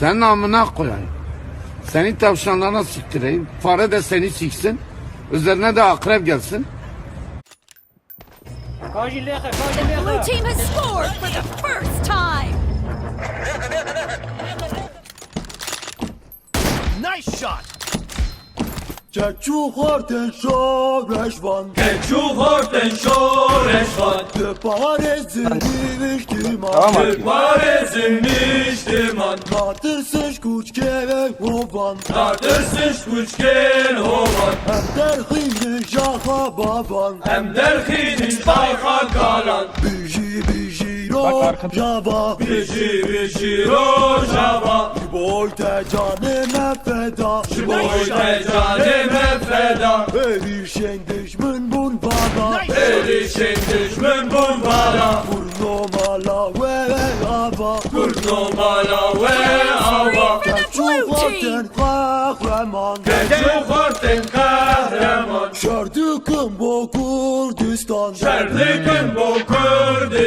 Senin amına koyayım. Seni tavşanlarına siktireyim. Fare de seni siksin. Üzerine de akrep gelsin. Blue team has scored for the first time. Nice shot. Çukurden şoreşvan Çuhorten şoreşvan De parezin diviştiman Tamam artık. Parezin niştiman Katırsız kuç gerek ovan. Tartırsız kuşken hovan Hem derhini şaha baban. Hem derhinin bayha kalan Biji biji Bak ro arkada. java. Bişi bişi rojava Boy te canime feda. Boy te canime feda. Erişen düşmün bun bana. Erişin düşmün bun hava Kurnumala ve hava Çukurden kahraman. Çuhorten kahraman. Şerdüküm bu Kurdistan Şerlikin bu Kürdistan